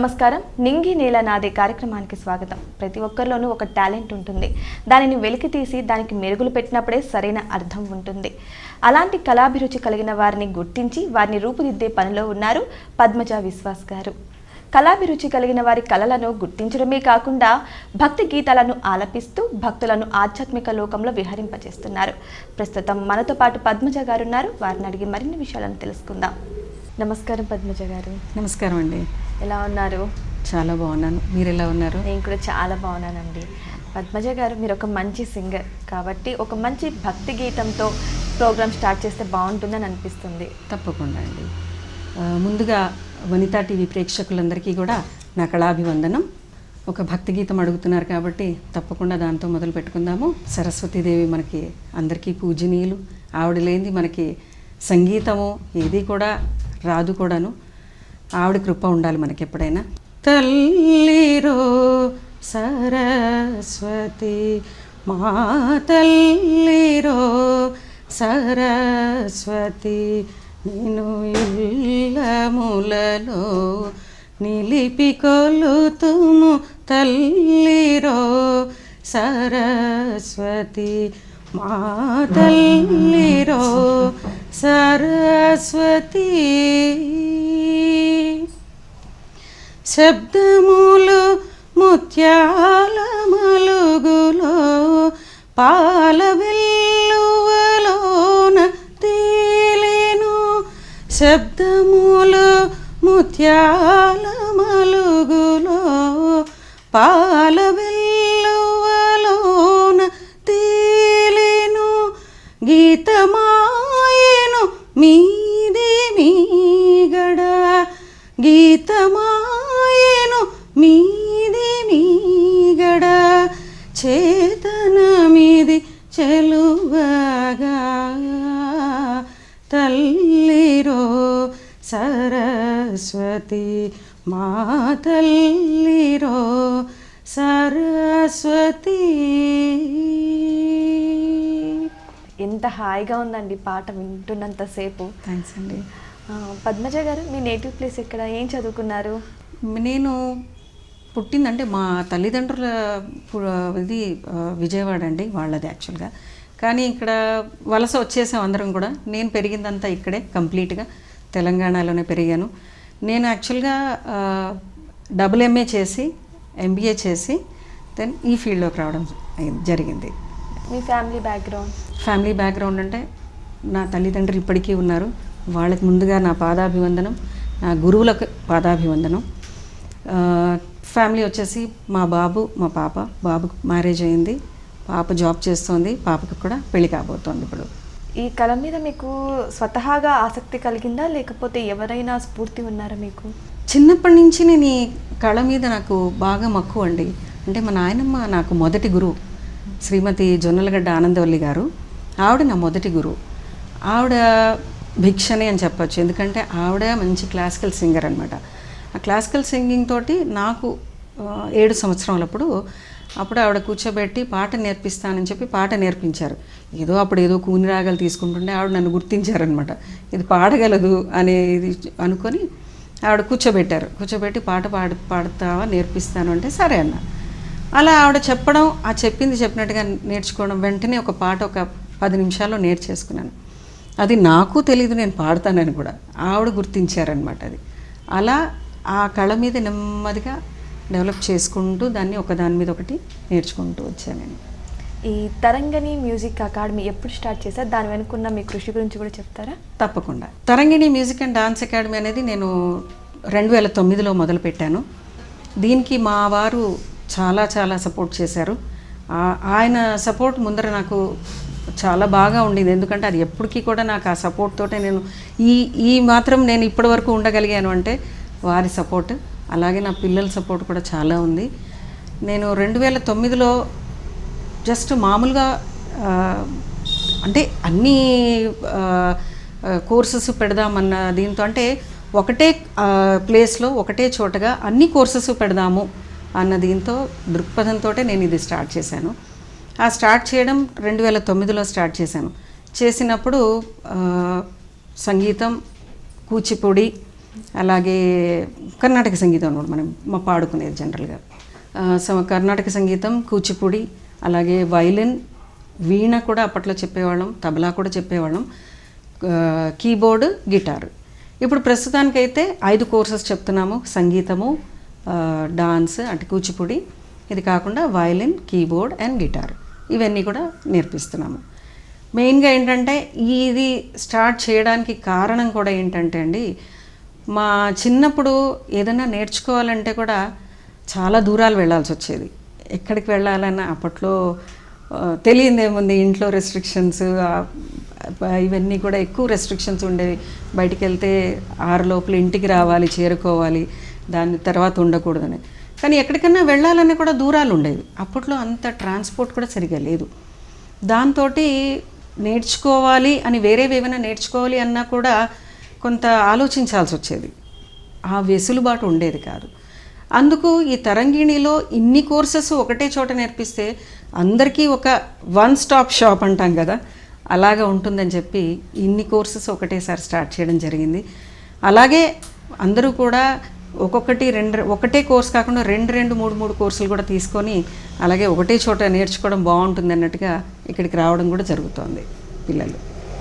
నమస్కారం. నింగి నేల నాదే కార్యక్రమానికి స్వాగతం. ప్రతి ఒక్కరిలోనూ ఒక టాలెంట్ ఉంటుంది. దానిని వెలికి తీసి దానికి మెరుగులు పెట్టినప్పుడే సరైన అర్థం ఉంటుంది. అలాంటి కళాభిరుచి కలిగిన వారిని గుర్తించి వారిని రూపుదిద్దే పనిలో ఉన్నారు పద్మజ విశ్వాస్ గారు. కళాభిరుచి కలిగిన వారి కళలను గుర్తించడమే కాకుండా భక్తి గీతాలను ఆలపిస్తూ భక్తులను ఆధ్యాత్మిక లోకంలో విహరింపజేస్తున్నారు. ప్రస్తుతం మనతో పాటు పద్మజ గారు ఉన్నారు వారిని అడిగి మరిన్ని విషయాలను తెలుసుకుందాం. నమస్కారం పద్మజ గారు. నమస్కారం అండి. ఎలా ఉన్నారు? చాలా బాగున్నాను. మీరు ఎలా ఉన్నారు? నేను కూడా చాలా బాగున్నానండి. పద్మజ గారు మీరు ఒక మంచి సింగర్ కాబట్టి ఒక మంచి భక్తి గీతంతో ప్రోగ్రామ్ స్టార్ట్ చేస్తే బాగుంటుందని అనిపిస్తుంది. తప్పకుండా అండి. ముందుగా వనితా టీవీ ప్రేక్షకులందరికీ కూడా నా కళాభివందనం. ఒక భక్తి గీతం అడుగుతున్నారు కాబట్టి తప్పకుండా దాంతో మొదలు పెట్టుకుందాము. సరస్వతీదేవి మనకి అందరికీ పూజనీయులు. ఆవిడ లేనిది మనకి సంగీతము ఏది కూడా రాదు కూడాను. ఆవిడ కృప ఉండాలి మనకి ఎప్పుడైనా తల్లిరో సరస్వతి మా తల్లిరో సరస్వతి నేను ఇల్లములలో నిలిపి కొలుతుము తల్లిరో సరస్వతి మా తల్లిరో సరస్వతి. శబ్దములు ముత్యాల మలుగులో పాల వెల్లువలోన తేలేను. శబ్దములు ముత్యాల మలుగులో పాల హాయిగా ఉందండి పాట వింటున్నంతసేపు థ్యాంక్స్ అండి. పద్మజ గారు మీ నేటివ్ ప్లేస్ ఇక్కడ ఏం చదువుకున్నారు? నేను పుట్టిందంటే మా తల్లిదండ్రుల ఇది విజయవాడ అండి వాళ్ళది యాక్చువల్గా. కానీ ఇక్కడ వలస వచ్చేసాం అందరం కూడా. నేను పెరిగిందంతా ఇక్కడే కంప్లీట్గా తెలంగాణలోనే పెరిగాను. నేను యాక్చువల్గా డబుల్ ఎంఏ చేసి ఎంబీఏ చేసి దెన్ ఈ ఫీల్డ్లోకి రావడం జరిగింది. మీ ఫ్యామిలీ బ్యాక్గ్రౌండ్? ఫ్యామిలీ బ్యాక్గ్రౌండ్ అంటే నా తల్లిదండ్రులు ఇప్పటికీ ఉన్నారు. వాళ్ళకి ముందుగా నా పాదాభివందనం నా గురువులకు పాదాభివందనం. ఫ్యామిలీ వచ్చేసి మా బాబు మా పాప. బాబుకు మ్యారేజ్ అయింది. పాప జాబ్ చేస్తోంది. పాపకు కూడా పెళ్ళి కాబోతోంది ఇప్పుడు. ఈ కళ మీద మీకు స్వతహాగా ఆసక్తి కలిగిందా? లేకపోతే ఎవరైనా స్ఫూర్తి ఉన్నారా మీకు? చిన్నప్పటి నుంచి నేను ఈ కళ మీద నాకు బాగా మక్కువ అండి. అంటే మా నాయనమ్మ నాకు మొదటి గురువు శ్రీమతి జొన్నలగడ్డ ఆనందవల్లి గారు. ఆవిడ నా మొదటి గురువు. ఆవిడ భిక్షనే అని చెప్పొచ్చు. ఎందుకంటే ఆవిడ మంచి క్లాసికల్ సింగర్ అనమాట ఆ క్లాసికల్ సింగింగ్ తోటి నాకు ఏడు సంవత్సరాలప్పుడు అప్పుడు ఆవిడ కూర్చోబెట్టి పాట నేర్పిస్తానని చెప్పి పాట నేర్పించారు. ఏదో అప్పుడు ఏదో కూని రాగాలు తీసుకుంటుంటే ఆవిడ నన్ను గుర్తించారనమాట ఇది పాడగలదు అనేది అనుకొని ఆవిడ కూర్చోబెట్టారు. కూర్చోబెట్టి పాట పాడు పాడతావా నేర్పిస్తాను అంటే సరే అన్న. అలా ఆవిడ చెప్పడం ఆ చెప్పింది చెప్పినట్టుగా నేర్చుకోవడం వెంటనే ఒక పాట ఒక పది నిమిషాల్లో నేర్చేసుకున్నాను. అది నాకు తెలియదు నేను పాడతానని కూడా. ఆవిడ గుర్తించారనమాట అది. అలా ఆ కళ మీద నెమ్మదిగా డెవలప్ చేసుకుంటూ దాన్ని ఒకదాని మీద ఒకటి నేర్చుకుంటూ వచ్చాను నేను. ఈ తరంగని మ్యూజిక్ అకాడమీ ఎప్పుడు స్టార్ట్ చేశారు? దాని వెనుకున్న మీ కృషి గురించి కూడా చెప్తారా? తప్పకుండా. Tarangini music and dance academy అనేది నేను రెండు వేల తొమ్మిదిలో మొదలుపెట్టాను. దీనికి మా వారు చాలా చాలా సపోర్ట్ చేశారు. ఆయన సపోర్ట్ ముందర నాకు చాలా బాగా ఉండింది. ఎందుకంటే అది ఎప్పటికీ కూడా నాకు ఆ సపోర్ట్ తోటే నేను ఈ ఈ మాత్రం నేను ఇప్పటి వరకు ఉండగలిగాను అంటే వారి సపోర్ట్ అలాగే నా పిల్లల సపోర్ట్ కూడా చాలా ఉంది. నేను రెండు వేల తొమ్మిదిలో జస్ట్ మామూలుగా అంటే అన్ని కోర్సెస్ పెడదామన్న దీంతో అంటే ఒకటే ప్లేస్లో ఒకటే చోటగా అన్ని కోర్సెస్ పెడదాము అన్న దీంతో దృక్పథంతో నేను ఇది స్టార్ట్ చేశాను. ఆ స్టార్ట్ చేయడం రెండు వేల తొమ్మిదిలో స్టార్ట్ చేశాను. చేసినప్పుడు సంగీతం కూచిపూడి అలాగే కర్ణాటక సంగీతం కూడా మనం మా పాడుకునేది జనరల్గా. సో కర్ణాటక సంగీతం కూచిపూడి అలాగే వైలిన్ వీణ కూడా అప్పట్లో చెప్పేవాళ్ళం తబలా కూడా చెప్పేవాళ్ళం కీబోర్డు కీబోర్డ్ గిటార్. ఇప్పుడు ప్రస్తుతానికైతే ఐదు కోర్సెస్ చెప్తున్నాము. సంగీతము డాన్స్ అంటే కూచిపూడి ఇది కాకుండా వయలిన్ కీబోర్డ్ అండ్ గిటార్. ఇవన్నీ కూడా నేర్పిస్తున్నాము. మెయిన్గా ఏంటంటే ఇది స్టార్ట్ చేయడానికి కారణం కూడా ఏంటంటే అండి మా చిన్నప్పుడు ఏదైనా నేర్చుకోవాలంటే కూడా చాలా దూరాలు వెళ్ళాల్సి వచ్చేది. ఎక్కడికి వెళ్ళాలన్నా అప్పట్లో ఆ, తెలియదేముంది ఇంట్లో రెస్ట్రిక్షన్స్ ఇవన్నీ కూడా ఎక్కువ రెస్ట్రిక్షన్స్ ఉండేవి. బయటికి వెళ్తే ఆరు లోపల ఇంటికి రావాలి చేరుకోవాలి దాని తర్వాత ఉండకూడదని. కానీ ఎక్కడికైనా వెళ్ళాలన్నా కూడా దూరాలు ఉండేవి. అప్పట్లో అంత ట్రాన్స్పోర్ట్ కూడా సరిగా లేదు. దాంతో నేర్చుకోవాలి అని వేరేవి ఏమైనా నేర్చుకోవాలి అన్నా కూడా కొంత ఆలోచించాల్సి వచ్చేది. ఆ వెసులుబాటు ఉండేది కాదు. అందుకు ఈ తరంగిణిలో ఇన్ని కోర్సెస్ ఒకటే చోట నేర్పిస్తే అందరికీ ఒక వన్ స్టాప్ షాప్ అంటాం కదా అలాగా ఉంటుందని చెప్పి ఇన్ని కోర్సెస్ ఒకటేసారి స్టార్ట్ చేయడం జరిగింది. అలాగే అందరూ కూడా ఒక్కొక్కటి రెండు ఒకటే కోర్స్ కాకుండా రెండు రెండు మూడు మూడు కోర్సులు కూడా తీసుకొని అలాగే ఒకటే చోట నేర్చుకోవడం బాగుంటుంది అన్నట్టుగా ఇక్కడికి రావడం కూడా జరుగుతోంది పిల్లలు.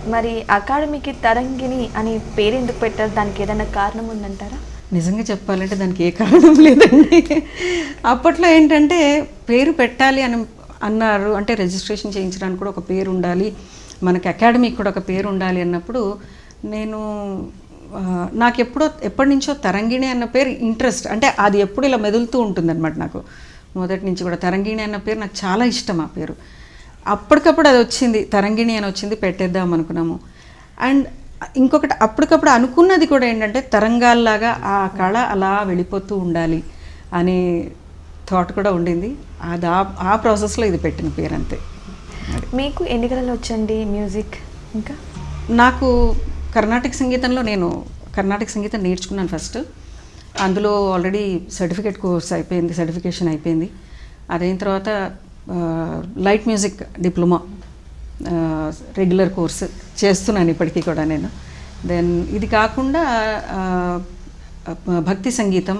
మరి అకాడమీకి తరంగిణి అని పేరు ఎందుకు పెట్టారు? దానికి ఏదైనా కారణం ఉందంటారా? నిజంగా చెప్పాలంటే దానికి ఏ కారణం లేదండి. అప్పట్లో ఏంటంటే పేరు పెట్టాలి అని అన్నారు. అంటే రిజిస్ట్రేషన్ చేయించడానికి కూడా ఒక పేరు ఉండాలి. మనకి అకాడమీకి కూడా ఒక పేరు ఉండాలి అన్నప్పుడు నేను నాకు ఎప్పుడో ఎప్పటి నుంచో తరంగిణి అన్న పేరు ఇంట్రెస్ట్. అంటే అది ఎప్పుడు ఇలా మెదులుతూ ఉంటుందన్నమాట నాకు. మొదటి నుంచి కూడా తరంగిణి అన్న పేరు నాకు చాలా ఇష్టం ఆ పేరు. అప్పటికప్పుడు అది వచ్చింది తరంగిణి అని వచ్చింది పెట్టేద్దాం అనుకున్నాము. అండ్ ఇంకొకటి అప్పటికప్పుడు అనుకున్నది కూడా ఏంటంటే తరంగాల్లాగా ఆ కళ అలా వెళ్ళిపోతూ ఉండాలి అనే థాట్ కూడా ఉండింది. అది ఆ ఆ ప్రాసెస్లో ఇది పెట్టిన పేరు అంతే. మీకు ఎన్ని గలలు వచ్చండి మ్యూజిక్ ఇంకా? నాకు కర్ణాటక సంగీతంలో నేను కర్ణాటక సంగీతం నేర్చుకున్నాను ఫస్ట్. అందులో ఆల్రెడీ సర్టిఫికేట్ కోర్స్ అయిపోయింది సర్టిఫికేషన్ అయిపోయింది. అదైన తర్వాత light music diploma regular course చేస్తున్నాను ఇప్పటికీ కూడా నేను. దెన్ ఇది కాకుండా భక్తి సంగీతం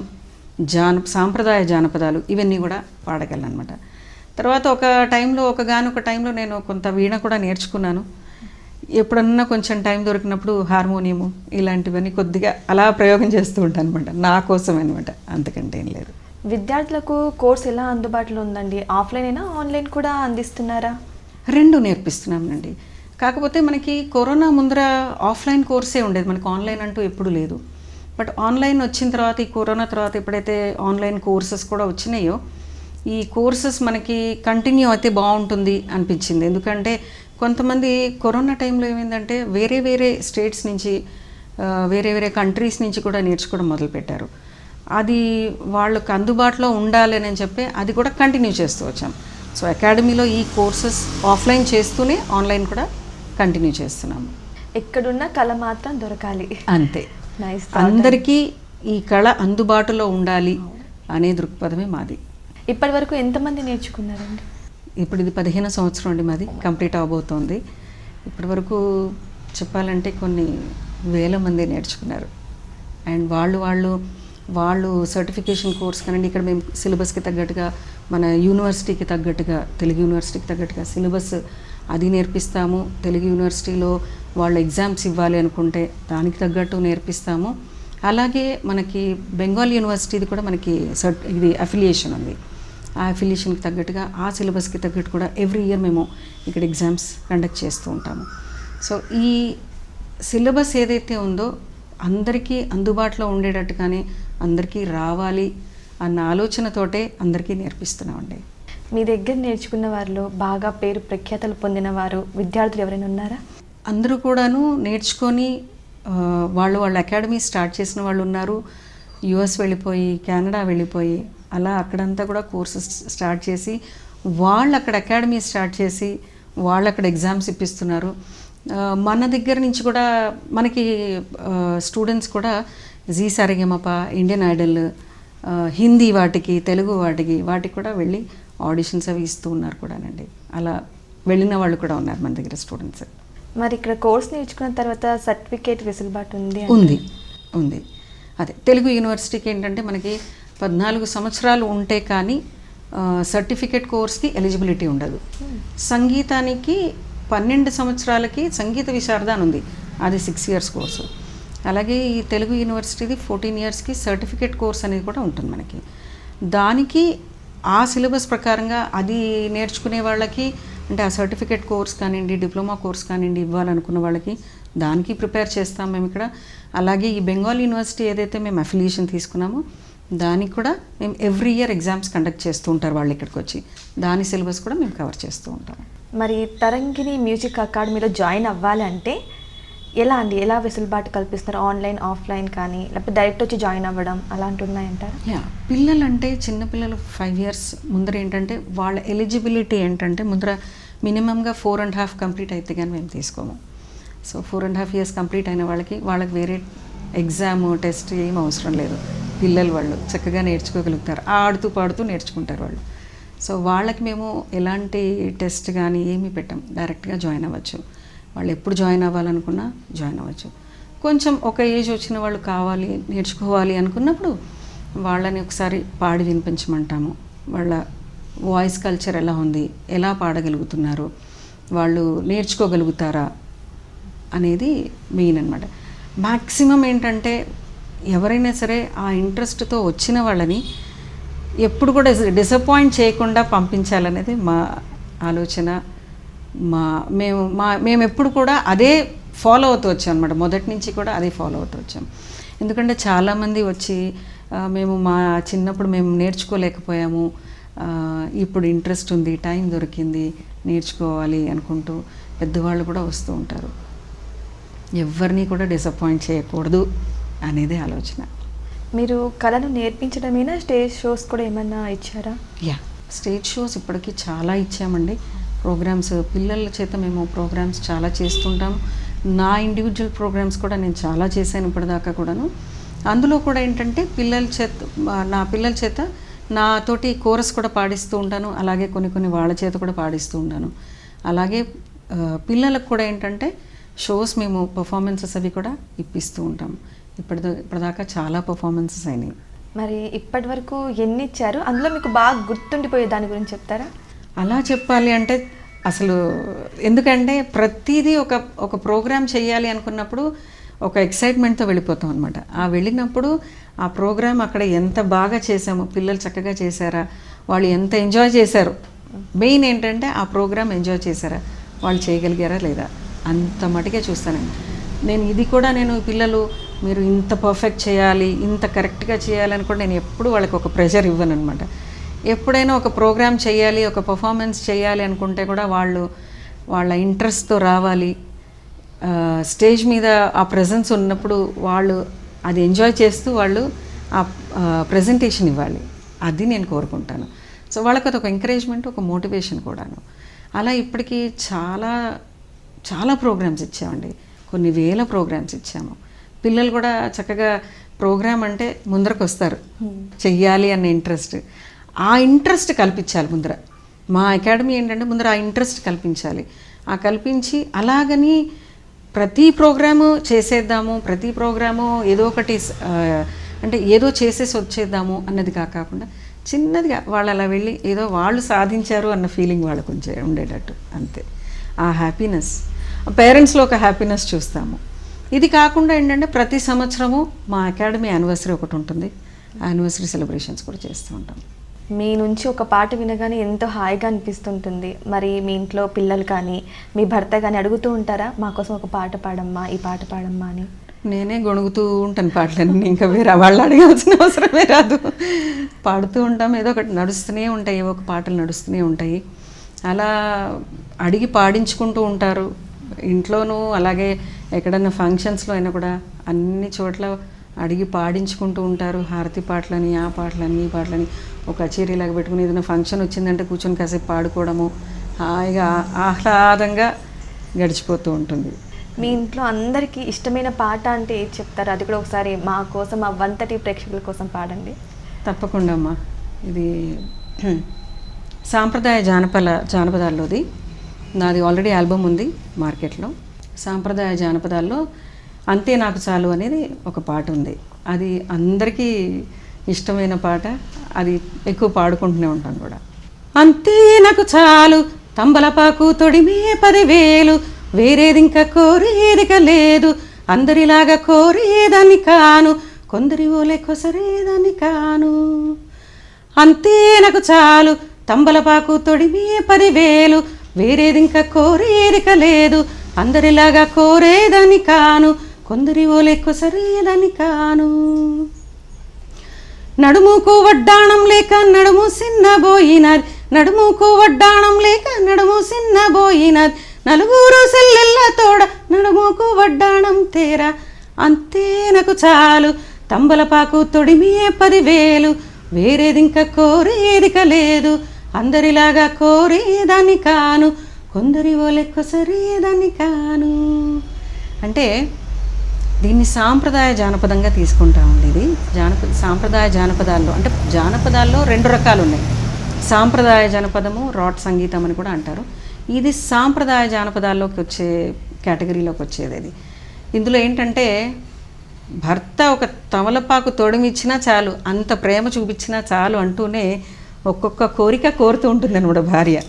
జాన సాంప్రదాయ జానపదాలు ఇవన్నీ కూడా పాడగలను అనమాట తర్వాత ఒక టైంలో ఒక గానొక టైంలో నేను కొంత వీణ కూడా నేర్చుకున్నాను. ఎప్పుడన్నా కొంచెం టైం దొరికినప్పుడు హార్మోనియము ఇలాంటివన్నీ కొద్దిగా అలా ప్రయోగం చేస్తూ ఉంటాను అనమాట నా కోసం అనమాట అంతకంటే ఏం లేదు. విద్యార్థులకు కోర్స్ ఎలా అందుబాటులో ఉందండి? ఆఫ్లైన్ అయినా ఆన్లైన్ కూడా అందిస్తున్నారా? రెండు నేర్పిస్తున్నామండి. కాకపోతే మనకి కరోనా ముందర ఆఫ్లైన్ కోర్సే ఉండేది. మనకి ఆన్లైన్ అంటూ ఎప్పుడు లేదు. బట్ ఆన్లైన్ వచ్చిన తర్వాత ఈ కరోనా తర్వాత ఎప్పుడైతే ఆన్లైన్ కోర్సెస్ కూడా వచ్చినాయో ఈ కోర్సెస్ మనకి కంటిన్యూ అయితే బాగుంటుంది అనిపించింది. ఎందుకంటే కొంతమంది కరోనా టైంలో ఏమైందంటే వేరే వేరే స్టేట్స్ నుంచి వేరే వేరే కంట్రీస్ నుంచి కూడా నేర్చుకోవడం మొదలుపెట్టారు. అది వాళ్ళకు అందుబాటులో ఉండాలి అని చెప్పి అది కూడా కంటిన్యూ చేస్తూ వచ్చాం. సో అకాడమీలో ఈ కోర్సెస్ ఆఫ్లైన్ చేస్తూనే ఆన్లైన్ కూడా కంటిన్యూ చేస్తున్నాము ఎక్కడున్న కళ మాత్రం దొరకాలి. అంతే. నైస్ అందరికీ ఈ కళ అందుబాటులో ఉండాలి అనే దృక్పథమే మాది. ఇప్పటి వరకు ఎంతమంది నేర్చుకున్నారండి? ఇప్పుడు ఇది పదిహేను సంవత్సరం అండి మాది కంప్లీట్ అవబోతోంది. ఇప్పటి వరకు చెప్పాలంటే కొన్ని వేల మంది నేర్చుకున్నారు. అండ్ వాళ్ళు వాళ్ళు వాళ్ళు సర్టిఫికేషన్ కోర్స్ కానీ ఇక్కడ మేము సిలబస్కి తగ్గట్టుగా మన యూనివర్సిటీకి తగ్గట్టుగా తెలుగు యూనివర్సిటీకి తగ్గట్టుగా సిలబస్ అది నేర్పిస్తాము. తెలుగు యూనివర్సిటీలో వాళ్ళు ఎగ్జామ్స్ ఇవ్వాలి అనుకుంటే దానికి తగ్గట్టు నేర్పిస్తాము. అలాగే మనకి బెంగాల్ యూనివర్సిటీది కూడా మనకి సర్ట్ ఇది అఫిలియేషన్ ఉంది. ఆ అఫిలియేషన్కి తగ్గట్టుగా ఆ సిలబస్కి తగ్గట్టు కూడా ఎవ్రీ ఇయర్ మేము ఇక్కడ ఎగ్జామ్స్ కండక్ట్ చేస్తూ ఉంటాము. సో ఈ సిలబస్ ఏదైతే ఉందో అందరికీ అందుబాటులో ఉండేటట్టుగానే అందరికీ రావాలి అన్న ఆలోచనతోటే అందరికీ నేర్పిస్తున్నామండి. మీ దగ్గర నేర్చుకున్న వారిలో బాగా పేరు ప్రఖ్యాతలు పొందిన వారు విద్యార్థులు ఎవరైనా ఉన్నారా? అందరూ కూడాను నేర్చుకొని వాళ్ళు వాళ్ళ అకాడమీ స్టార్ట్ చేసిన వాళ్ళు ఉన్నారు. యుఎస్ వెళ్ళిపోయి కెనడా వెళ్ళిపోయి అలా అక్కడంతా కూడా కోర్సెస్ స్టార్ట్ చేసి వాళ్ళు అక్కడ అకాడమీ స్టార్ట్ చేసి వాళ్ళు అక్కడ ఎగ్జామ్స్ ఇప్పిస్తున్నారు. మన దగ్గర నుంచి కూడా మనకి స్టూడెంట్స్ కూడా Zee Saregamapa Indian Idol Hindi వాటికి తెలుగు వాటికి వాటికి కూడా వెళ్ళి ఆడిషన్స్ అవి ఇస్తూ ఉన్నారు కూడానండి. అలా వెళ్ళిన వాళ్ళు కూడా ఉన్నారు మన దగ్గర స్టూడెంట్స్. మరి ఇక్కడ కోర్స్ నేర్చుకున్న తర్వాత సర్టిఫికేట్ వెసులుబాటు ఉంది ఉంది. ఉంది. అదే. తెలుగు యూనివర్సిటీకి ఏంటంటే మనకి పద్నాలుగు సంవత్సరాలు ఉంటే కానీ సర్టిఫికేట్ కోర్స్కి ఎలిజిబిలిటీ ఉండదు. సంగీతానికి పన్నెండు సంవత్సరాలకి సంగీత విశారద అని ఉంది. అది సిక్స్ ఇయర్స్ కోర్సు. అలాగే ఈ తెలుగు యూనివర్సిటీది ఫోర్టీన్ ఇయర్స్కి సర్టిఫికేట్ కోర్స్ అనేది కూడా ఉంటుంది మనకి. దానికి ఆ సిలబస్ ప్రకారంగా అది నేర్చుకునే వాళ్ళకి అంటే ఆ సర్టిఫికేట్ కోర్స్ కానివ్వండి డిప్లొమా కోర్స్ కానివ్వండి ఇవ్వాలనుకున్న వాళ్ళకి దానికి ప్రిపేర్ చేస్తాం మేము ఇక్కడ. అలాగే ఈ బెంగాల్ యూనివర్సిటీ ఏదైతే మేము అఫిలియేషన్ తీసుకున్నామో దానికి కూడా మేము ఎవ్రీ ఇయర్ ఎగ్జామ్స్ కండక్ట్ చేస్తూ ఉంటారు వాళ్ళు ఇక్కడికి వచ్చి దాని సిలబస్ కూడా మేము కవర్ చేస్తూ ఉంటాం. మరి తరంగిణి మ్యూజిక్ అకాడమీలో జాయిన్ అవ్వాలి అంటే ఎలా అండి? ఎలా వెసులుబాటు కల్పిస్తున్నారు ఆన్లైన్ ఆఫ్లైన్ కానీ లేకపోతే డైరెక్ట్ వచ్చి జాయిన్ అవ్వడం అలాంటి ఉన్నాయంటారా యా పిల్లలు అంటే చిన్నపిల్లలు ఫైవ్ ఇయర్స్ ముందర ఏంటంటే వాళ్ళ ఎలిజిబిలిటీ ఏంటంటే ముందర మినిమంగా ఫోర్ అండ్ హాఫ్ కంప్లీట్ అయితే కానీ మేము తీసుకోము. So four and half years complete అయిన వాళ్ళకి వాళ్ళకి వేరే ఎగ్జామ్ టెస్ట్ ఏం అవసరం లేదు. పిల్లలు వాళ్ళు చక్కగా నేర్చుకోగలుగుతారు. ఆడుతూ పాడుతూ నేర్చుకుంటారు వాళ్ళు. సో వాళ్ళకి మేము ఎలాంటి టెస్ట్ కానీ ఏమీ పెట్టాం. డైరెక్ట్గా జాయిన్ అవ్వచ్చు. వాళ్ళు ఎప్పుడు జాయిన్ అవ్వాలనుకున్నా జాయిన్ అవ్వచ్చు. కొంచెం ఒక ఏజ్ వచ్చిన వాళ్ళు కావాలి నేర్చుకోవాలి అనుకున్నప్పుడు వాళ్ళని ఒకసారి పాడి వినిపించమంటాము. వాళ్ళ వాయిస్ కల్చర్ ఎలా ఉంది? ఎలా పాడగలుగుతున్నారు? వాళ్ళు నేర్చుకోగలుగుతారా? అనేది మెయిన్ అనమాట మ్యాక్సిమం ఏంటంటే ఎవరైనా సరే ఆ ఇంట్రెస్ట్తో వచ్చిన వాళ్ళని ఎప్పుడు కూడా డిసప్పాయింట్ చేయకుండా పంపించాలనేది మా ఆలోచన. మా మేము మా మేము ఎప్పుడు కూడా అదే ఫాలో అవుతూ వచ్చాం అనమాట మొదటి నుంచి కూడా అదే ఫాలో అవుతూ వచ్చాం. ఎందుకంటే చాలామంది వచ్చి మేము మా చిన్నప్పుడు మేము నేర్చుకోలేకపోయాము. ఇప్పుడు ఇంట్రెస్ట్ ఉంది టైం దొరికింది నేర్చుకోవాలి అనుకుంటూ పెద్దవాళ్ళు కూడా వస్తూ ఉంటారు. ఎవరిని కూడా డిసప్పాయింట్ చేయకూడదు. అనేది ఆలోచన. మీరు కళను నేర్పించడమేనా స్టేజ్ షోస్ కూడా ఏమన్నా ఇచ్చారా? యా. స్టేజ్ షోస్ ఇప్పటికి చాలా ఇచ్చామండి. ప్రోగ్రామ్స్ పిల్లల చేత మేము ప్రోగ్రామ్స్ చాలా చేస్తుంటాం. నా ఇండివిజువల్ ప్రోగ్రామ్స్ కూడా నేను చాలా చేశాను ఇప్పటిదాకా కూడాను. అందులో కూడా ఏంటంటే పిల్లల చేత నా పిల్లల చేత నాతోటి కోరస్ కూడా పాడిస్తూ ఉంటాను. అలాగే కొన్ని కొన్ని వాళ్ళ చేత కూడా పాడిస్తూ ఉంటాను. అలాగే పిల్లలకు కూడా ఏంటంటే షోస్ మేము పర్ఫార్మెన్సెస్ అవి కూడా ఇప్పిస్తూ ఉంటాం. ఇప్పటిదా ఇప్పటిదాకా చాలా పర్ఫార్మెన్సెస్ అయినాయి. మరి ఇప్పటి వరకు ఎన్ని ఇచ్చారు అందులో మీకు బాగా గుర్తుండిపోయే దాని గురించి చెప్తారా? అలా చెప్పాలి అంటే అసలు ఎందుకంటే ప్రతిదీ ఒక ఒక ప్రోగ్రామ్ చేయాలి అనుకున్నప్పుడు ఒక ఎక్సైట్మెంట్తో వెళ్ళిపోతాం అనమాట ఆ వెళ్ళినప్పుడు ఆ ప్రోగ్రామ్ అక్కడ ఎంత బాగా చేసామో పిల్లలు చక్కగా చేశారా వాళ్ళు ఎంత ఎంజాయ్ చేశారు. మెయిన్ ఏంటంటే ఆ ప్రోగ్రామ్ ఎంజాయ్ చేశారా వాళ్ళు చేయగలిగారా లేదా అంత మటుకే చూస్తానండి. నేను ఇది కూడా నేను పిల్లలు మీరు ఇంత పర్ఫెక్ట్ చేయాలి ఇంత కరెక్ట్గా చేయాలని కూడా నేను ఎప్పుడు వాళ్ళకి ఒక ప్రెషర్ ఇవ్వను అనమాట ఎప్పుడైనా ఒక ప్రోగ్రామ్ చేయాలి ఒక పర్ఫార్మెన్స్ చేయాలి అనుకుంటే కూడా వాళ్ళు వాళ్ళ ఇంట్రెస్ట్తో రావాలి. స్టేజ్ మీద ఆ ప్రజెన్స్ ఉన్నప్పుడు వాళ్ళు అది ఎంజాయ్ చేస్తూ వాళ్ళు ఆ ప్రజెంటేషన్ ఇవ్వాలి. అది నేను కోరుకుంటాను. సో వాళ్ళకి అదొక ఎంకరేజ్మెంట్ ఒక మోటివేషన్ కూడాను. అలా ఇప్పటికీ చాలా చాలా ప్రోగ్రామ్స్ ఇచ్చామండి. కొన్ని వేల ప్రోగ్రామ్స్ ఇచ్చాము. పిల్లలు కూడా చక్కగా ప్రోగ్రామ్ అంటే ముందరకు వస్తారు చెయ్యాలి అన్న ఇంట్రెస్ట్. ఆ ఇంట్రెస్ట్ కల్పించాలి ముందర. మా అకాడమీ ఏంటంటే ముందర ఆ ఇంట్రెస్ట్ కల్పించాలి. ఆ కల్పించి అలాగని ప్రతి ప్రోగ్రాము చేసేద్దాము ప్రతి ప్రోగ్రాము ఏదో ఒకటి అంటే ఏదో చేసేసి వచ్చేద్దాము అన్నది కాకుండా చిన్నదిగా వాళ్ళు అలా వెళ్ళి ఏదో వాళ్ళు సాధించారు అన్న ఫీలింగ్ వాళ్ళకు కొంచెం ఉండేటట్టు అంతే. ఆ హ్యాపీనెస్. పేరెంట్స్లో ఒక హ్యాపీనెస్ చూస్తాము. ఇది కాకుండా ఏంటంటే ప్రతి సంవత్సరము మా అకాడమీ యానివర్సరీ ఒకటి ఉంటుంది. యానివర్సరీ సెలబ్రేషన్స్ కూడా చేస్తూ ఉంటాం మీ నుంచి ఒక పాట వినగానే ఎంతో హాయిగా అనిపిస్తుంటుంది. మరి మీ ఇంట్లో పిల్లలు కానీ మీ భర్త కానీ అడుగుతూ ఉంటారా మా కోసం ఒక పాట పాడమ్మా ఈ పాట పాడమ్మా అని? నేనే గొణుగుతూ ఉంటాను పాటలన్నీ. ఇంకా వేరే వాళ్ళు అడగాల్సిన అవసరమే రాదు. పాడుతూ ఉంటాం. ఏదో ఒకటి నడుస్తూనే ఉంటాయి. ఏవో ఒక పాటలు నడుస్తూనే ఉంటాయి. అలా అడిగి పాడించుకుంటూ ఉంటారు. ఇంట్లోనూ అలాగే ఎక్కడన్నా ఫంక్షన్స్లో అయినా కూడా అన్ని చోట్ల అడిగి పాడించుకుంటూ ఉంటారు. హారతి పాటలని ఆ పాటలని ఈ పాటలని ఒక కచేరీలాగా పెట్టుకుని ఏదైనా ఫంక్షన్ వచ్చిందంటే కూర్చొని కాసేపు పాడుకోవడము హాయిగా ఆహ్లాదంగా గడిచిపోతూ ఉంటుంది. మీ ఇంట్లో అందరికీ ఇష్టమైన పాట అంటే ఏది చెప్తారు? అది కూడా ఒకసారి మా కోసం ఆ వంతటి ప్రేక్షకుల కోసం పాడండి. తప్పకుండా అమ్మా. ఇది సాంప్రదాయ జానపద జానపదాల్లోది. నాది ఆల్రెడీ ఆల్బమ్ ఉంది మార్కెట్లో. సాంప్రదాయ జానపదాల్లో అంతే నాకు చాలు అనేది ఒక పాట ఉంది. అది అందరికీ ఇష్టమైన పాట. అది ఎక్కువ పాడుకుంటూనే ఉంటాం కూడా. అంతే నాకు చాలు. తంబలపాకు తొడిమే పదివేలు. వేరేది ఇంకా కోరేదిక లేదు. అందరిలాగా కోరేదాన్ని కాను. కొందరి ఓలే కొసరేదాన్ని కాను. అంతే నాకు చాలు. తంబలపాకు తొడిమే పదివేలు. వేరేది ఇంకా కోరేదిక లేదు. అందరిలాగా కోరేదని కాను. కొందరి ఓలెక్కు సరేదని కాను. నడుముకు వడ్డాణం లేక నడుము సిన్నబోయినది నడుముకు వడ్డాణం లేక నడుము సిన్నబోయినది నలుగురు సెల్లెల్ల తోడ నడుముకు వడ్డాణం తేరా. అంతే నాకు చాలు. తంబలపాకు తొడిమే పదివేలు. వేరేది ఇంకా కోరేదిక లేదు. అందరిలాగా కోరేదాన్ని కాను కొందరి ఓలె కొసరేదాన్ని కాను. అంటే దీన్ని సాంప్రదాయ జానపదంగా తీసుకుంటామండి ఇది. జానపద సాంప్రదాయ జానపదాల్లో అంటే జానపదాల్లో రెండు రకాలు ఉన్నాయి సాంప్రదాయ జానపదము రాట్ సంగీతం అని కూడా అంటారు. ఇది సాంప్రదాయ జానపదాల్లోకి వచ్చే కేటగిరీలోకి వచ్చేది ఇది. ఇందులో ఏంటంటే భర్త ఒక తమలపాకు తొడిమిచ్చినా చాలు అంత ప్రేమ చూపించినా చాలు అంటూనే ఒక్కొక్క కోరిక కోరుతూ ఉంటుంది అనమాట భార్య.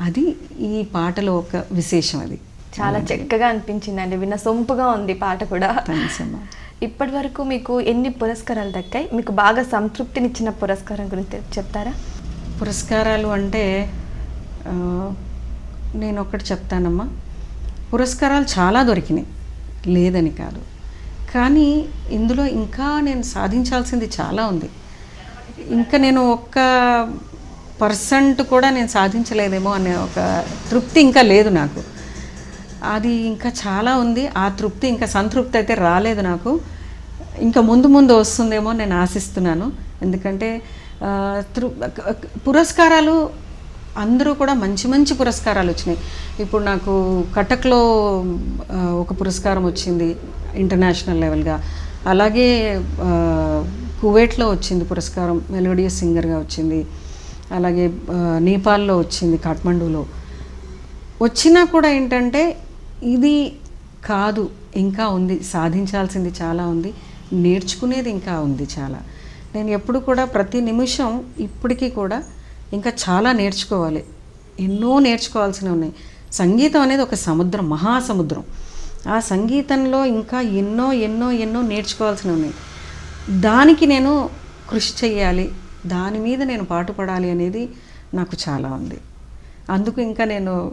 అది ఈ పాటలో ఒక విశేషం అది. చాలా చక్కగా అనిపించిందండి విన్న సొంపుగా ఉంది పాట కూడా. ఇప్పటి వరకు మీకు ఎన్ని పురస్కారాలు దక్కాయి? మీకు బాగా సంతృప్తినిచ్చిన పురస్కారం గురించి చెప్తారా? పురస్కారాలు అంటే నేను ఒకటి చెప్తానమ్మా. పురస్కారాలు చాలా దొరికినాయి లేదని కాదు. కానీ ఇందులో ఇంకా నేను సాధించాల్సింది చాలా ఉంది. ఇంకా నేను ఒక్క పర్సెంట్ కూడా నేను సాధించలేదేమో అనే ఒక తృప్తి ఇంకా లేదు నాకు. అది ఇంకా చాలా ఉంది. ఆ తృప్తి ఇంకా సంతృప్తి అయితే రాలేదు నాకు. ఇంకా ముందు ముందు వస్తుందేమో నేను ఆశిస్తున్నాను. ఎందుకంటే తృ- పురస్కారాలు అందరూ కూడా మంచి మంచి పురస్కారాలు వచ్చినాయి. ఇప్పుడు నాకు కటక్లో ఒక పురస్కారం వచ్చింది ఇంటర్నేషనల్ లెవెల్గా. అలాగే కువైట్లో వచ్చింది పురస్కారం మెలోడియస్ సింగర్గా వచ్చింది. అలాగే నేపాల్లో వచ్చింది కాఠ్మండూలో. వచ్చినా కూడా ఏంటంటే ఇది కాదు ఇంకా ఉంది సాధించాల్సింది చాలా ఉంది నేర్చుకునేది ఇంకా ఉంది చాలా. నేను ఎప్పుడు కూడా ప్రతి నిమిషం ఇప్పటికీ కూడా ఇంకా చాలా నేర్చుకోవాలి. ఎన్నో నేర్చుకోవాల్సినవి ఉన్నాయి. సంగీతం అనేది ఒక సముద్రం మహాసముద్రం. ఆ సంగీతంలో ఇంకా ఎన్నో ఎన్నో ఎన్నో నేర్చుకోవాల్సినవి ఉన్నాయి. దానికి నేను కృషి చేయాలి దాని మీద నేను పాటుపడాలి అనేది నాకు చాలా ఉంది. అందుకు ఇంకా నేను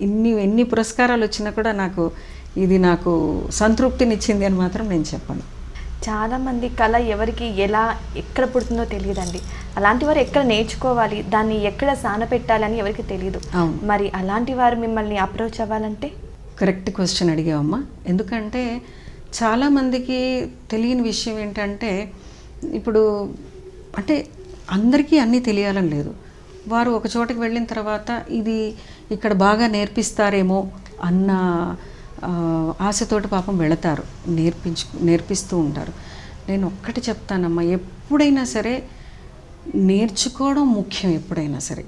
ఇన్ని ఎన్ని పురస్కారాలు వచ్చినా కూడా నాకు ఇది నాకు సంతృప్తినిచ్చింది అని మాత్రం నేను చెప్పను. చాలా మంది కళ ఎవరికి ఎలా ఎక్కడ పుడుతుందో తెలియదండి. అలాంటి వారు ఎక్కడ నేర్చుకోవాలి దాన్ని ఎక్కడ సాన పెట్టాలని ఎవరికి తెలియదు. అవును. మరి అలాంటి వారు మిమ్మల్ని అప్రోచ్ అవ్వాలంటే? కరెక్ట్ క్వశ్చన్ అడిగావమ్మా. ఎందుకంటే చాలామందికి తెలియని విషయం ఏంటంటే ఇప్పుడు అంటే అందరికీ అన్నీ తెలియాలని లేదు. వారు ఒక చోటకి వెళ్ళిన తర్వాత ఇది ఇక్కడ బాగా నేర్పిస్తారేమో అన్న ఆశతోటి పాపం వెళతారు. నేర్పించు నేర్పిస్తూ ఉంటారు. నేను ఒక్కటి చెప్తానమ్మా ఎప్పుడైనా సరే నేర్చుకోవడం ముఖ్యం ఎప్పుడైనా సరే.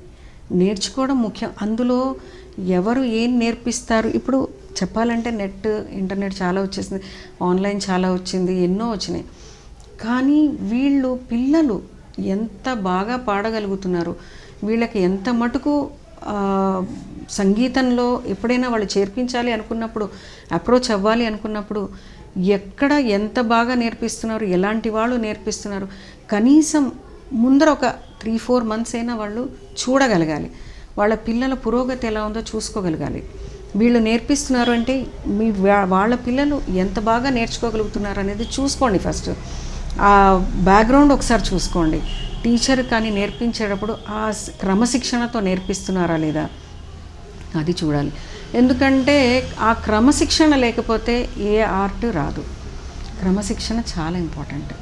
నేర్చుకోవడం ముఖ్యం. అందులో ఎవరు ఏం నేర్పిస్తారు? ఇప్పుడు చెప్పాలంటే నెట్ ఇంటర్నెట్ చాలా వచ్చేసింది. ఆన్లైన్ చాలా వచ్చింది ఎన్నో వచ్చినాయి. కానీ వీళ్ళు పిల్లలు ఎంత బాగా పాడగలుగుతున్నారు? వీళ్ళకి ఎంత మటుకు సంగీతంలో ఎప్పుడైనా వాళ్ళు చేర్పించాలి అనుకున్నప్పుడు అప్రోచ్ అవ్వాలి అనుకున్నప్పుడు ఎక్కడ ఎంత బాగా నేర్పిస్తున్నారు ఎలాంటి వాళ్ళు నేర్పిస్తున్నారు? కనీసం ముందర ఒక త్రీ ఫోర్ మంత్స్ అయినా వాళ్ళు చూడగలగాలి. వాళ్ళ పిల్లల పురోగతి ఎలా ఉందో చూసుకోగలగాలి. వీళ్ళు నేర్పిస్తున్నారు అంటే మీ వాళ్ళ పిల్లలు ఎంత బాగా నేర్చుకోగలుగుతున్నారు అనేది చూసుకోండి ఫస్ట్. ఆ బ్యాక్గ్రౌండ్ ఒకసారి చూసుకోండి. టీచర్ కానీ నేర్పించేటప్పుడు ఆ క్రమశిక్షణతో నేర్పిస్తున్నారా లేదా? అది చూడాలి. ఎందుకంటే ఆ క్రమశిక్షణ లేకపోతే ఏ ఆర్ట్ రాదు. క్రమశిక్షణ చాలా ఇంపార్టెంట్.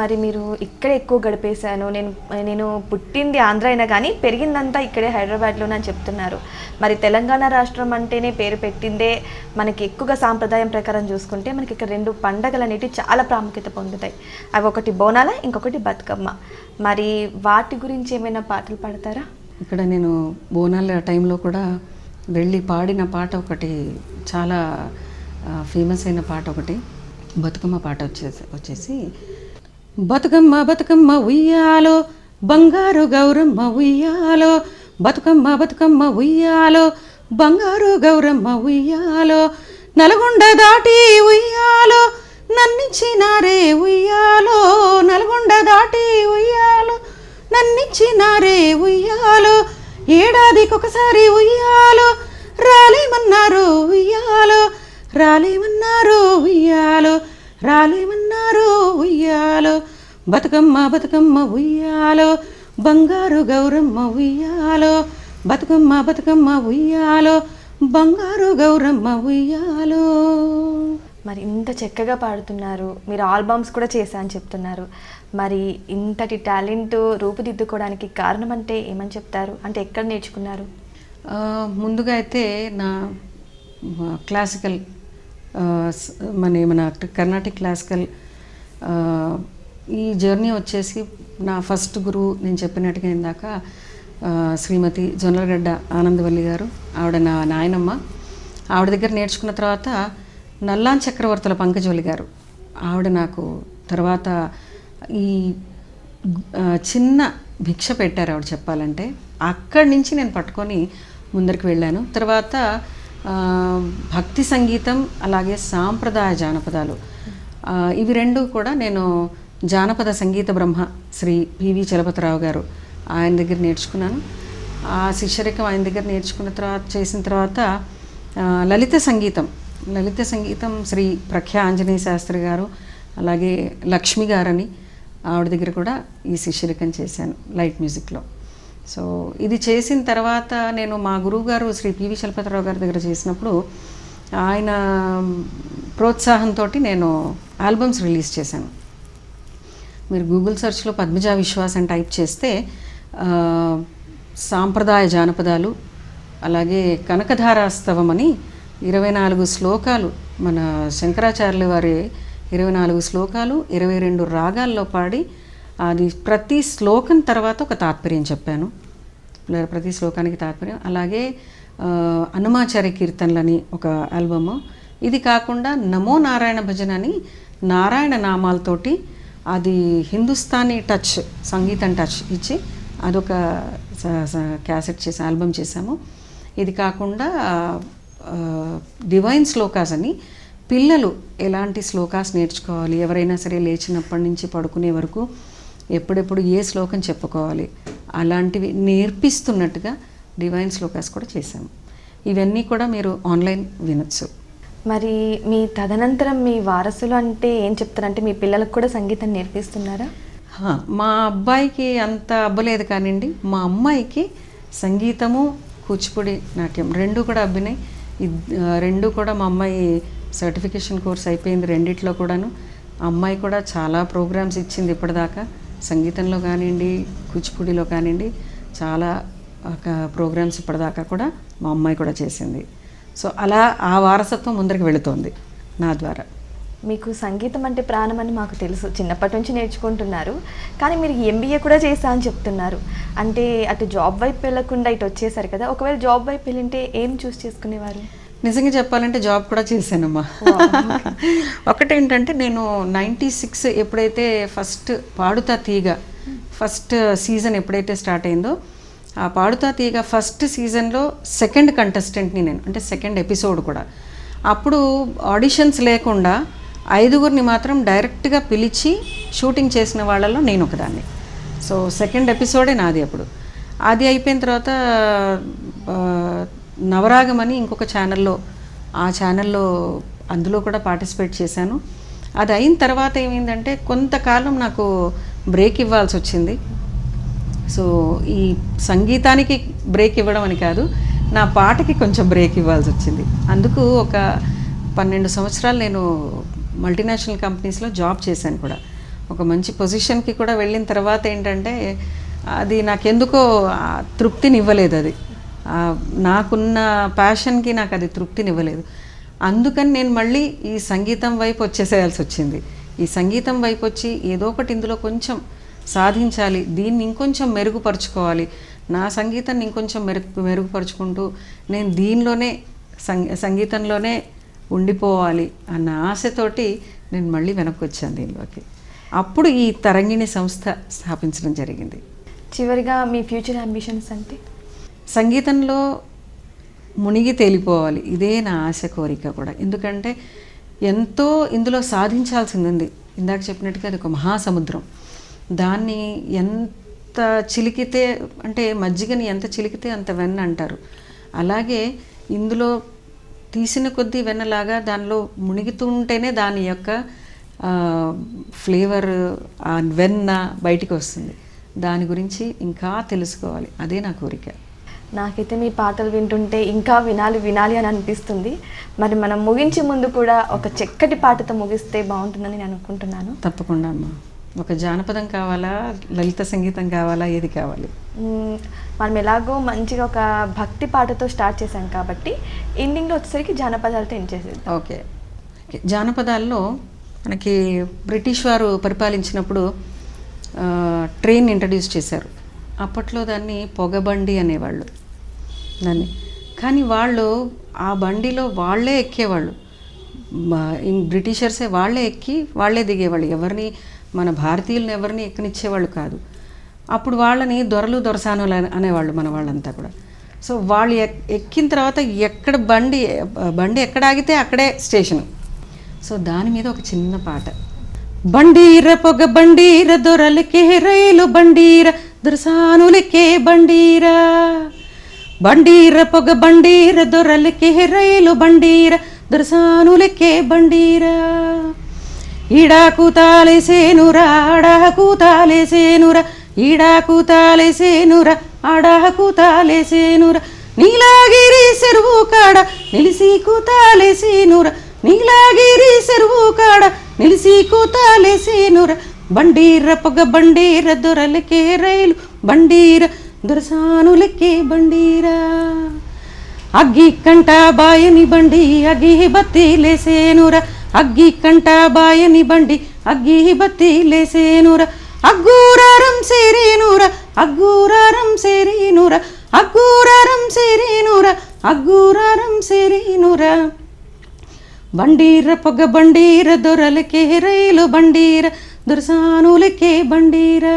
మరి మీరు ఇక్కడే ఎక్కువ గడిపేశాను. నేను నేను పుట్టింది ఆంధ్ర అయినా కానీ పెరిగిందంతా ఇక్కడే హైదరాబాద్లోనే అని చెప్తున్నారు. మరి తెలంగాణ రాష్ట్రం అంటేనే పేరు పెట్టిందే. మనకి ఎక్కువగా సాంప్రదాయం ప్రకారం చూసుకుంటే మనకి ఇక్కడ రెండు పండగలు అనేటివి చాలా ప్రాముఖ్యత పొందుతాయి. అవి ఒకటి బోనాల ఇంకొకటి బతుకమ్మ. మరి వాటి గురించి ఏమైనా పాటలు పాడతారా? ఇక్కడ నేను బోనాల టైంలో కూడా వెళ్ళి పాడిన పాట ఒకటి చాలా ఫేమస్ అయిన పాట ఒకటి బతుకమ్మ పాట వచ్చేసి వచ్చేసి బతుకమ్మ బతుకమ్మ ఉయ్యాలో బంగారు గౌరమ్మ ఉయ్యాలో బతుకమ్మ బతుకమ్మ ఉయ్యాలో బంగారు గౌరమ్మ ఉయ్యాలో నల్గొండ దాటి ఉయ్యాలో నన్నిచ్చినారే ఉయ్యాలో నల్గొండ దాటి ఉయ్యాలో నన్నిచ్చినారే ఉయ్యాలో ఏడాదికొకసారి ఉయ్యాలో రాలేమన్నారు ఉయ్యాలో రాలేమన్నారు ఉయ్యాలో రాలేమన్నారు ఉయ్యాలో? బతుకమ్మ బతుకమ్మ ఉయ్యాలో. బంగారు గౌరమ్మ ఉయ్యాలో. బతుకమ్మ బతుకమ్మ ఉయ్యాలో. బంగారు గౌరమ్మ ఉయ్యాలో. మరి ఇంత చక్కగా పాడుతున్నారు. మీరు ఆల్బమ్స్ కూడా చేశా అని చెప్తున్నారు. మరి ఇంతటి టాలెంట్ రూపుదిద్దుకోవడానికి కారణం అంటే ఏమని చెప్తారు? అంటే ఎక్కడ నేర్చుకున్నారు? ముందుగా అయితే నా క్లాసికల్ మన మన కర్ణాటిక్ క్లాసికల్ ఈ జర్నీ వచ్చేసి నా ఫస్ట్ గురువు నేను చెప్పినట్టుగా ఇందాక శ్రీమతి జొన్నలగడ్డ ఆనందవల్లి గారు ఆవిడ నా నాయనమ్మ. ఆవిడ దగ్గర నేర్చుకున్న తర్వాత నల్లాన్ చక్రవర్తుల పంకజోలి గారు. ఆవిడ నాకు తర్వాత ఈ చిన్న భిక్ష పెట్టారు ఆవిడ చెప్పాలంటే. అక్కడి నుంచి నేను పట్టుకొని ముందరికి వెళ్ళాను. తర్వాత భక్తి సంగీతం అలాగే సాంప్రదాయ జానపదాలు. ఇవి రెండు కూడా నేను జానపద సంగీత బ్రహ్మ శ్రీ పివి చలపతిరావు గారు ఆయన దగ్గర నేర్చుకున్నాను. ఆ శిష్యరికం ఆయన దగ్గర నేర్చుకున్న తర్వాత చేసిన తర్వాత లలిత సంగీతం. లలిత సంగీతం శ్రీ ప్రఖ్యా ఆంజనేయ శాస్త్రి గారు అలాగే లక్ష్మి గారని ఆవిడ దగ్గర కూడా ఈ శిష్యరికం చేశాను లైట్ మ్యూజిక్లో. సో ఇది చేసిన తర్వాత నేను మా గురువు గారు శ్రీ పివి చలపతిరావు గారి దగ్గర చేసినప్పుడు ఆయన ప్రోత్సాహంతో నేను ఆల్బమ్స్ రిలీజ్ చేశాను. మీరు గూగుల్ సెర్చ్లో పద్మజా విశ్వాస్ అని టైప్ చేస్తే సాంప్రదాయ జానపదాలు అలాగే కనకధారాస్తవం అని ఇరవై నాలుగు శ్లోకాలు మన శంకరాచార్యుల వారి ఇరవై నాలుగు శ్లోకాలు ఇరవై రెండు రాగాల్లో పాడి అది ప్రతి శ్లోకం తర్వాత ఒక తాత్పర్యం చెప్పాను. ప్రతి శ్లోకానికి తాత్పర్యం. అలాగే ఆ, హనుమాచార్య కీర్తనలని ఒక ఆల్బము. ఇది కాకుండా నమో నారాయణ భజన అని నారాయణ నామాలతోటి అది హిందుస్థానీ టచ్ సంగీతం టచ్ ఇచ్చి అదొక స- స- క్యాసెట్ చేసి ఆల్బమ్ చేశాము. ఇది కాకుండా డివైన్ శ్లోకాస్ అని పిల్లలు ఎలాంటి శ్లోకాస్ నేర్చుకోవాలి? ఎవరైనా సరే లేచినప్పటి నుంచి పడుకునే వరకు ఎప్పుడెప్పుడు ఏ శ్లోకం చెప్పుకోవాలి? అలాంటివి నేర్పిస్తున్నట్టుగా డివైన్ శ్లోకాస్ కూడా చేశాము. ఇవన్నీ కూడా మీరు ఆన్లైన్ వినొచ్చు. మరి మీ తదనంతరం మీ వారసులు అంటే ఏం చెప్తారంటే మీ పిల్లలకు కూడా సంగీతం నేర్పిస్తున్నారా? మా అబ్బాయికి అంత అబ్బలేదు కానివ్వండి మా అమ్మాయికి సంగీతము కూచిపూడి నాట్యం రెండు కూడా అబ్బినాయి రెండు కూడా మా అమ్మాయి సర్టిఫికేషన్ కోర్స్ అయిపోయింది రెండిట్లో కూడాను. అమ్మాయి కూడా చాలా ప్రోగ్రామ్స్ ఇచ్చింది ఇప్పటిదాకా. సంగీతంలో కానివ్వండి కూచిపూడిలో కానివ్వండి చాలా ప్రోగ్రామ్స్ ఇప్పటిదాకా కూడా మా అమ్మాయి కూడా చేసింది. సో అలా ఆ వారసత్వం ముందరికి వెళుతోంది నా ద్వారా. మీకు సంగీతం అంటే ప్రాణం అని మాకు తెలుసు. చిన్నప్పటి నుంచి నేర్చుకుంటున్నారు. కానీ మీరు ఎంబీఏ కూడా చేశా అని చెప్తున్నారు. అంటే అటు జాబ్ వైపు వెళ్ళకుండా ఇటు వచ్చేసారు కదా. ఒకవేళ జాబ్ వైపు వెళ్ళింటే ఏం చూస్ చేసుకునేవారు? నిజంగా చెప్పాలంటే జాబ్ కూడా చేశానమ్మా. ఒకటేంటంటే నేను నైంటీ సిక్స్ ఎప్పుడైతే first Paduta Theeyaga first season ఎప్పుడైతే స్టార్ట్ అయిందో ఆ పాడుతా తీగ ఫస్ట్ సీజన్లో సెకండ్ కంటెస్టెంట్ని నేను అంటే సెకండ్ ఎపిసోడ్ కూడా. అప్పుడు ఆడిషన్స్ లేకుండా ఐదుగురిని మాత్రం డైరెక్ట్గా పిలిచి షూటింగ్ చేసిన వాళ్ళలో నేను ఒకదాన్ని. సో సెకండ్ ఎపిసోడే నాది అప్పుడు. అది అయిపోయిన తర్వాత నవరాగం అని ఇంకొక ఛానల్లో ఆ ఛానల్లో అందులో కూడా పార్టిసిపేట్ చేశాను. అది అయిన తర్వాత ఏమైందంటే కొంతకాలం నాకు బ్రేక్ ఇవ్వాల్సి వచ్చింది. సో ఈ సంగీతానికి బ్రేక్ ఇవ్వడం అని కాదు నా పాటకి కొంచెం బ్రేక్ ఇవ్వాల్సి వచ్చింది. అందుకు ఒక పన్నెండు సంవత్సరాలు నేను మల్టీనేషనల్ కంపెనీస్లో జాబ్ చేశాను కూడా. ఒక మంచి పొజిషన్కి కూడా వెళ్ళిన తర్వాత ఏంటంటే అది నాకెందుకో తృప్తిని తృప్తినివ్వలేదు అది. నాకున్న ప్యాషన్కి నాకు అది తృప్తినివ్వలేదు. అందుకని నేను మళ్ళీ ఈ సంగీతం వైపు వచ్చేసేయాల్సి వచ్చింది. ఈ సంగీతం వైపు వచ్చి ఏదో ఒకటి ఇందులో కొంచెం సాధించాలి. దీన్ని ఇంకొంచెం మెరుగుపరుచుకోవాలి. నా సంగీతాన్ని ఇంకొంచెం మెరుగు మెరుగుపరుచుకుంటూ నేను దీనిలోనే సంగీ సంగీతంలోనే ఉండిపోవాలి అన్న ఆశతోటి నేను మళ్ళీ వెనక్కి వచ్చాను దీనిలోకి. అప్పుడు ఈ తరంగిణి సంస్థ స్థాపించడం జరిగింది. చివరిగా మీ ఫ్యూచర్ అంబిషన్స్ అంటే? సంగీతంలో మునిగి తేలిపోవాలి. ఇదే నా ఆశ కోరిక కూడా. ఎందుకంటే ఎంతో ఇందులో సాధించాల్సింది ఉంది ఇందాక చెప్పినట్టుగా అది ఒక మహాసముద్రం. దాన్ని ఎంత చిలికితే అంటే మజ్జిగని ఎంత చిలికితే అంత వెన్న అంటారు. అలాగే ఇందులో తీసిన కొద్దీ వెన్నలాగా దానిలో మునిగితుంటేనే దాని యొక్క ఫ్లేవర్ ఆ వెన్న బయటికి వస్తుంది. దాని గురించి ఇంకా తెలుసుకోవాలి. అదే నా కోరిక. నాకైతే మీ పాటలు వింటుంటే ఇంకా వినాలి వినాలి అని అనిపిస్తుంది. మరి మనం ముగించే ముందు కూడా ఒక చక్కటి పాటతో ముగిస్తే బాగుంటుందని నేను అనుకుంటున్నాను. తప్పకుండా అమ్మా. ఒక జానపదం కావాలా లలిత సంగీతం కావాలా ఏది కావాలి? మనం ఎలాగో మంచిగా ఒక భక్తి పాటతో స్టార్ట్ చేశాం కాబట్టి ఎండింగ్లో వచ్చేసరికి జానపదాలతో ఎండ్ చేసేద్దాం. ఓకే. జానపదాల్లో మనకి బ్రిటిష్ వారు పరిపాలించినప్పుడు ట్రైన్ ఇంట్రడ్యూస్ చేశారు. అప్పట్లో దాన్ని పొగబండి అనేవాళ్ళు. దాన్ని. కానీ వాళ్ళు ఆ బండిలో వాళ్ళే ఎక్కేవాళ్ళు. బ్రిటిషర్సే వాళ్ళే ఎక్కి వాళ్ళే దిగేవాళ్ళు. ఎవరిని మన భారతీయులను ఎవరిని ఎక్కనిచ్చేవాళ్ళు కాదు. అప్పుడు వాళ్ళని దొరలు దొరసానులు అనేవాళ్ళు మన వాళ్ళంతా కూడా. సో వాళ్ళు ఎక్- ఎక్కిన తర్వాత ఎక్కడ బండి బండి ఎక్కడ ఆగితే అక్కడే స్టేషను. సో దాని మీద ఒక చిన్న పాట. బండీర పొగ బండీర దొరలకే రైలు బండీర దుర్సానులకే బండీరా బండీర పొగ బండీర దొరలకే రైలు బండీర దుర్సానులకే బండీరా. ఈడాకు తాలేసేనురా ఆడాకు తాలేసేనురా ఈడాకు తాలేసేనురా ఆడాకు తాలేసేనురా. నీలాగిరి చెరువు కాడ నిలిసి కూతాలేసేనురా నీలాగిరి చెరువు కాడ నిలిసి కూతాలేసేనురా బండీర పొగ బండీర దొరలకే రైలు బండీర దొరసానులకే బండీరా. అగ్గి కంట బాయని బండి అగ్గి బత్తి లేసేనుర. అగ్గి కంట బాయని బండి అగ్గి బత్తి లేసేనుర. అగ్గూరారం సేరేనుర అగ్గూరారం సేరేనుర. అగ్గూరారం సేరేనుర అగ్గూరారం సేరేనుర. బండీర పొగ బండీర దొరలకే రైలు బండీర దుర్సానులకే బండీరా.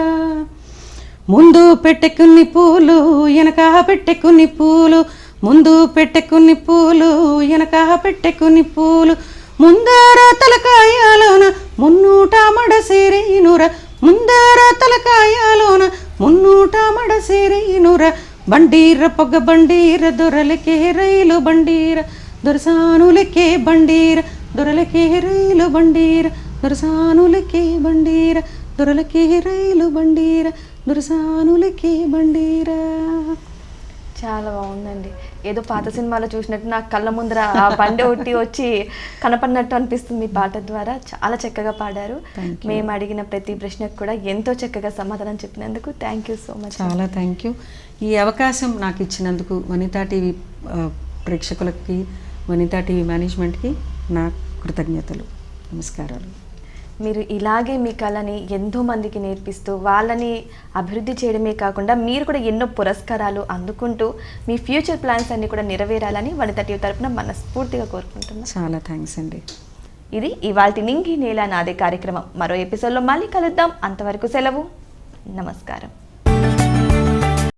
ముందు పెట్టెకున్ని పూలు వెనక పెట్టెకున్ని పూలు. ముందు పెట్టెకున్ని పూలు వెనక పెట్టెకున్ని పూలు. ముందర తలకాయలోన మున్నూట మడ సేరేనుర. ముందర తలకాయలోన మున్నూట మడ సేరేనుర. బండీర పొగ బండీర దొరలకే రైలు బండీర. దొరసానులకే బండీర దొరలకే రైలు బండీర. దొరసానులకే బండీర దొరలకే రైలు బండీర దొరసానులకే బండీరా. చాలా బాగుందండి. ఏదో పాత సినిమాలో చూసినట్టు నా కళ్ళ ముందర ఆ బండి ఒకటి వచ్చి కనపడినట్టు అనిపిస్తుంది మీ పాట ద్వారా. చాలా చక్కగా పాడారు. మేము అడిగిన ప్రతి ప్రశ్నకు కూడా ఎంతో చక్కగా సమాధానం చెప్పినందుకు థ్యాంక్ యూ సో మచ్ చాలా థ్యాంక్ యూ ఈ అవకాశం నాకు ఇచ్చినందుకు వనితా టీవీ ప్రేక్షకులకి వనితా టీవీ మేనేజ్మెంట్కి నా కృతజ్ఞతలు. నమస్కారాలు. మీరు ఇలాగే మీ కళని ఎంతో మందికి నేర్పిస్తూ వాళ్ళని అభివృద్ధి చేయడమే కాకుండా మీరు కూడా ఎన్నో పురస్కారాలు అందుకుంటూ మీ ఫ్యూచర్ ప్లాన్స్ అన్ని కూడా నెరవేరాలని వనిత టీవీ తరపున మనస్ఫూర్తిగా కోరుకుంటున్నాం. చాలా థ్యాంక్స్ అండి. ఇది ఇవాల్టి నింగి నేల నాదే కార్యక్రమం. మరో ఎపిసోడ్లో మళ్ళీ కలుద్దాం. అంతవరకు సెలవు. నమస్కారం.